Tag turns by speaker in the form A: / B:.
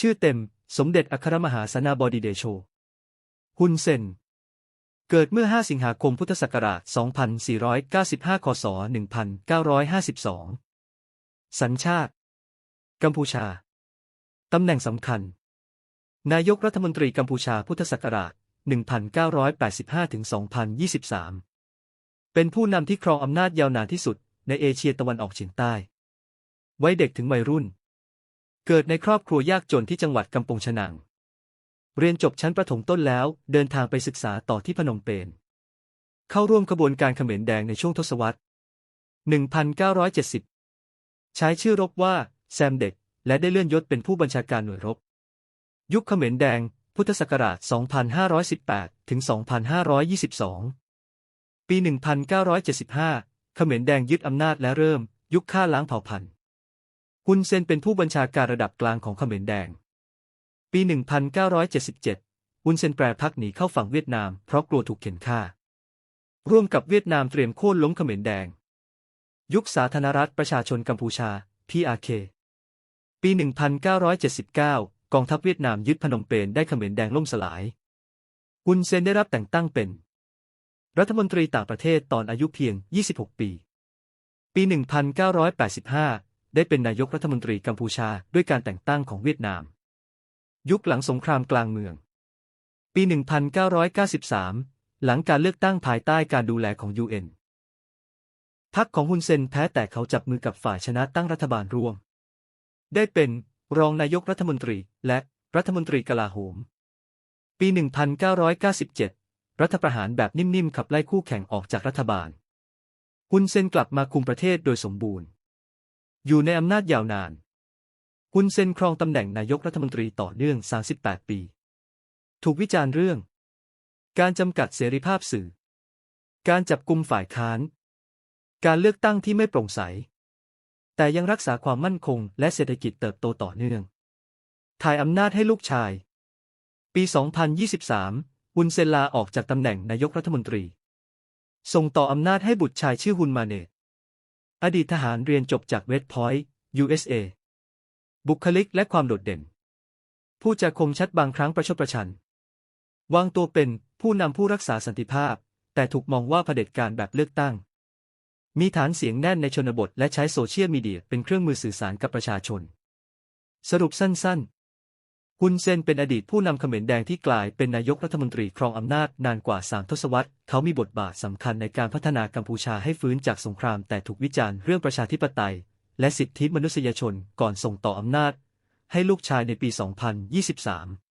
A: ชื่อเต็ม สมเด็จอัครมหาสนาบดีเดโช ฮุนเซน เกิดเมื่อ 5 สิงหาคมพุทธศักราช 2495 คศ 1952 สัญชาติ กัมพูชา ตำแหน่งสำคัญ นายกรัฐมนตรีกัมพูชาพุทธศักราช 1985-2023 เป็นผู้นำที่ครองอำนาจยาวนานที่สุดในเอเชียตะวันออกเฉียงใต้ ไว้เด็กถึงวัยรุ่น เกิดในครอบครัวยากจนที่จังหวัดกำปงชนัง เรียนจบชั้นประถมต้นแล้ว เดินทางไปศึกษาต่อที่พนมเปญ เข้าร่วมขบวนการเขมรแดงในช่วงทศวรรษ 1970 ใช้ชื่อรบว่า แซมเด็ก และได้เลื่อนยศเป็นผู้บัญชาการหน่วยรบ ยุคเขมรแดง พุทธศักราช 2518 ถึง 2522 ปี 1975 เขมรแดงยึดอำนาจและเริ่ม ยุคฆ่าล้างเผ่าพันธุ์ ฮุนเซนเป็นผู้บัญชาการระดับกลางของเขมรแดง ปี 1977ฮุนเซนแปรพักหนีเข้าฝั่งเวียดนามเพราะกลัวถูกเข็นฆ่า ร่วมกับเวียดนามเตรียมโค่นล้มเขมรแดง ยุคสาธารณรัฐประชาชนกัมพูชา PRK ปี 1979 กองทัพเวียดนามยึดพนมเปญได้เขมรแดงล่มสลายฮุนเซนได้รับแต่งตั้งเป็น รัฐมนตรีต่างประเทศตอนอายุเพียง 26 ปี ปี 1985 ได้เป็นนายกรัฐมนตรีกัมพูชาด้วยการแต่งตั้งของเวียดนาม ยุคหลังสงครามกลางเมือง ปี 1993 หลังการเลือกตั้งภายใต้การดูแลของ UN พรรคของฮุนเซนแพ้แต่เขาจับมือกับฝ่ายชนะตั้งรัฐบาลร่วม ได้เป็นรองนายกรัฐมนตรีและรัฐมนตรีกลาโหม ปี 1997 รัฐประหารแบบนิ่มๆขับไล่คู่แข่งออกจากรัฐบาลฮุนเซนกลับมาคุมประเทศโดยสมบูรณ์ อยู่ในอำนาจยาวนานฮุนเซนครองตำแหน่งนายกรัฐมนตรีต่อเนื่อง 38 ปี ถูกวิจารณ์เรื่อง การจำกัดเสรีภาพสื่อ การจับกลุมฝ่ายค้าน การเลือกตั้งที่ไม่โปร่งใส แต่ยังรักษาความมั่นคงและเศรษฐกิจเติบโตต่อเนื่อง ถ่ายอำนาจให้ลูกชาย ปี 2023 ฮุนเซนลาออกจากตำแหน่งนายกรัฐมนตรี ส่งต่ออำนาจให้บุตรชายชื่อฮุนมาเนต อดีตทหารเรียนจบจากเวสต์พอยต์ USA บุคลิกและความโดดเด่น ผู้จะคมชัดบางครั้งประชดประชัน วางตัวเป็นผู้นำผู้รักษาสันติภาพ แต่ถูกมองว่าเผด็จการแบบเลือกตั้ง มีฐานเสียงแน่นในชนบทและใช้โซเชียลมีเดียเป็นเครื่องมือสื่อสารกับประชาชน สรุปสั้นๆ ฮุนเซนเป็นอดีตผู้นำเขมรแดงที่กลายเป็นนายกรัฐมนตรีครองอำนาจนานกว่าสามทศวรรษ เขามีบทบาทสำคัญในการพัฒนากัมพูชาให้ฟื้นจากสงครามแต่ถูกวิจารณ์เรื่องประชาธิปไตย และสิทธิมนุษยชนก่อนส่งต่ออำนาจ ให้ลูกชายในปี 2023